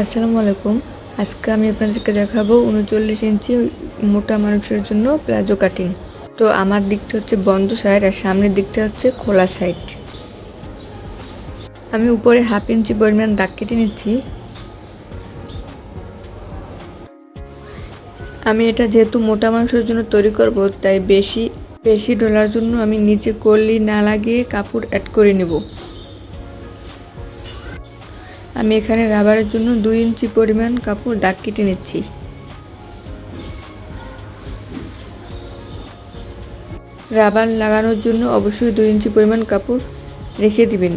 আসসালামু আলাইকুম। আজকে আমি আপনাদেরকে দেখাবো উনচল্লিশ ইঞ্চি মোটা মানুষের জন্য প্লাজো কাটিং। তো আমার দিকটা হচ্ছে বন্ধ সাইড আর সামনের দিকটা হচ্ছে খোলা সাইড। আমি উপরে হাফ ইঞ্চি পরিমাণ দাগ কেটে নিচ্ছি। আমি এটা যেহেতু মোটা মানুষের জন্য তৈরি করব, তাই বেশি বেশি ডলার জন্য আমি নিচে কলি না লাগিয়ে কাপড় অ্যাড করে নেব। আমি এখানে রাবারের জন্য দুই ইঞ্চি পরিমাণ কাপড় দাগ কেটে নিচ্ছি। রাবার লাগানোর জন্য অবশ্যই দুই ইঞ্চি পরিমাণ কাপড় রেখে দিবেন।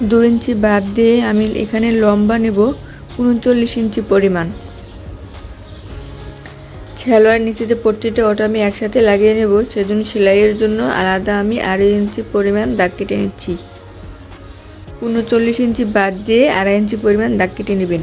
দু ইঞ্চি বাদ দিয়ে আমি এখানে লম্বা নেব উনচল্লিশ ইঞ্চি পরিমাণ। ছেলোয়ার নিচেতে পট্টিটা ওটা আমি একসাথে লাগিয়ে নেব, সেজন্য সেলাইয়ের জন্য আলাদা আমি আড়াই ইঞ্চি পরিমাণ দাগ কেটে নিচ্ছি। উনচল্লিশ ইঞ্চি বাদ দিয়ে আড়াই ইঞ্চি পরিমাণ দাগ কেটে নেবেন।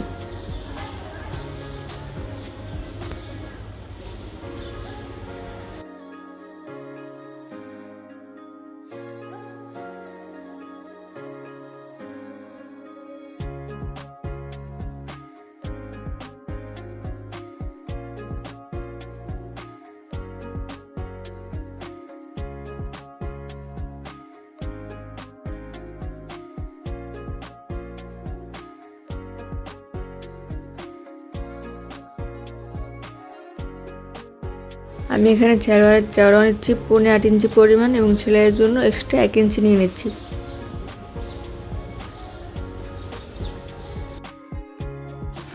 আমি এখানে চেরোয়ারের চেওড়া নিচ্ছি পৌনে আট ইঞ্চি পরিমাণ এবং সেলাইয়ের জন্য এক্সট্রা এক ইঞ্চি নিয়ে নিচ্ছি।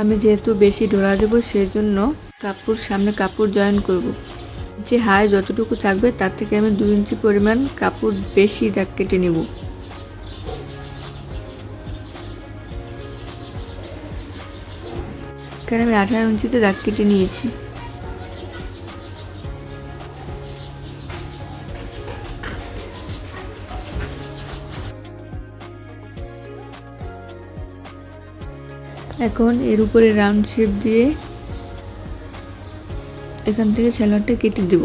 আমি যেহেতু বেশি ডোলা দেবো সেই জন্য কাপড় সামনে কাপড় জয়েন করব। যে হাই যতটুকু থাকবে, তার থেকে আমি দু ইঞ্চি পরিমাণ কাপড় বেশি দাগ কেটে নেব। এখানে আমি আঠারো ইঞ্চিতে দাগ কেটে নিয়েছি। এখন এর উপরে রাউন্ড শেপ দিয়ে এখান থেকে স্যালাডটা কেটে দেব।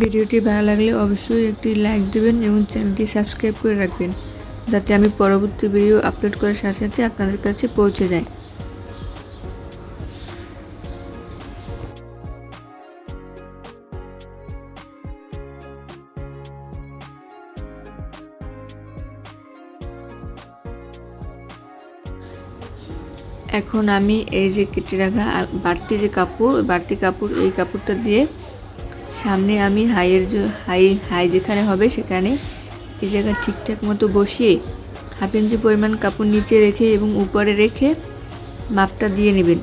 ভিডিওটি ভালো লাগলে অবশ্যই একটি লাইক দেবেন এবং চ্যানেলটি সাবস্ক্রাইব করে রাখবেন। যাতে আমি পরবর্তী ভিডিও আপলোড করার সাথে সাথে আপনাদের কাছে পৌঁছে যায়। এখন আমি এই যে কেটে রাখা বাড়তি যে কাপড় বাড়তি কাপড়, এই কাপড়টা দিয়ে সামনে আমি হাইয়ের হাই হাই যেখানে হবে সেখানে এই জায়গায় ঠিকঠাক মতো বসিয়ে হাফ ইঞ্চি পরিমাণ কাপড় নিচে রেখে এবং উপরে রেখে মাপটা দিয়ে নেবেন।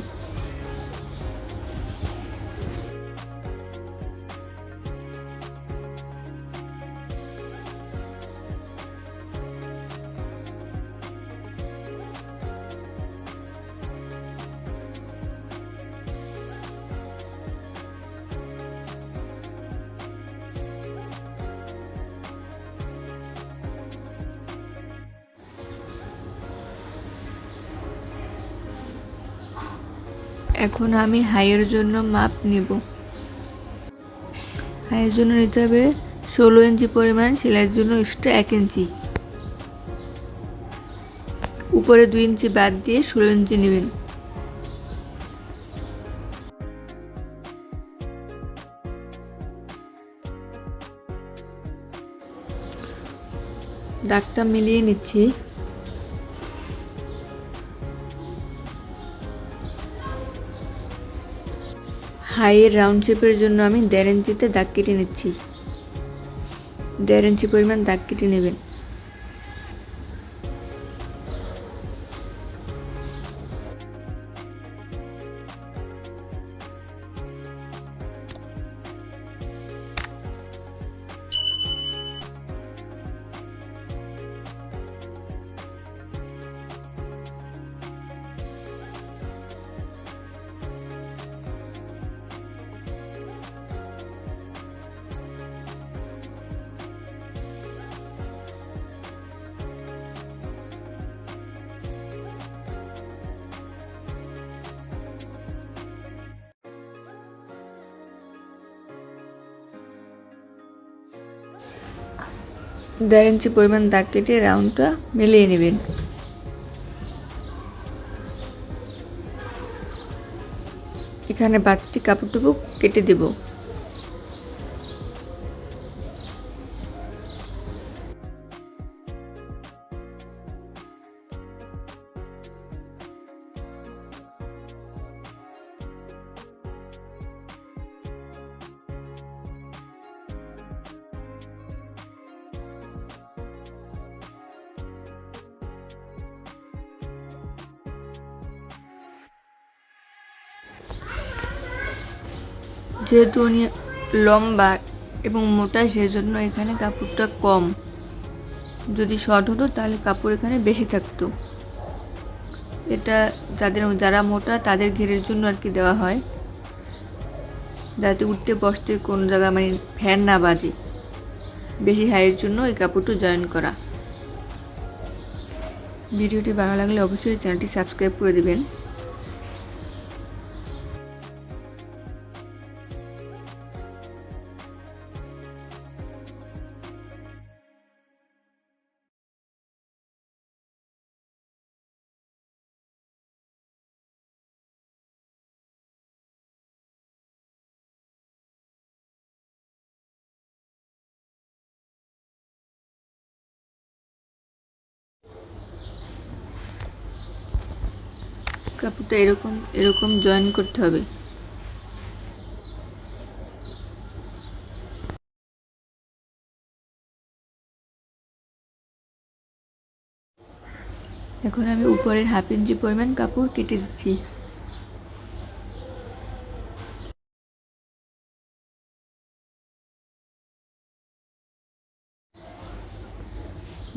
এখন আমি হাইয়ের জন্য মাপ নিব। হাইয়ের জন্য নিতে হবে ষোলো ইঞ্চি পরিমাণ, সেলাইয়ের জন্য এক্সট্রা এক ইঞ্চি। উপরে দুই ইঞ্চি বাদ দিয়ে ষোলো ইঞ্চি নেবেন। দাগটা মিলিয়ে নিচ্ছি। হাইয়ের রাউন্ড শেপের জন্য আমি দেড় ইঞ্চিতে দাগ কেটে নিচ্ছি। দেড় ইঞ্চি পরিমাণ দাগ কেটে নেবেন। দেড় ইঞ্চি পরিমাণ দাগ কেটে রাউন্ডটা মিলিয়ে নেবেন। এখানে বাড়তি কাপড়টুকু কেটে দেব। যেহেতু উনি লম্বা এবং মোটা, সেজন্য এখানে কাপড়টা কম। যদি শর্ট হতো, তাহলে কাপড় এখানে বেশি থাকতো। এটা যাদের, যারা মোটা, তাদের ঘেরের জন্য আর কি দেওয়া হয়। যাতে উঠতে, বসতে কোনো জায়গা মানে ফ্যান না বাজে। বেশি হাইয়ের জন্য এই কাপড়টা জয়েন করা। ভিডিওটি ভালো লাগলে অবশ্যই চ্যানেলটি সাবস্ক্রাইব করে দেবেন। কাপড়টা এরকম এরকম জয়েন করতে হবে। এখন আমি উপরের হাফ ইঞ্চি পরিমাণ কাপড় কেটে দিচ্ছি।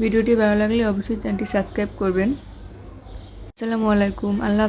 ভিডিওটি ভালো লাগলে অবশ্যই চ্যানেলটি সাবস্ক্রাইব করবেন। আসসালামু আলাইকুম, আল্লাহ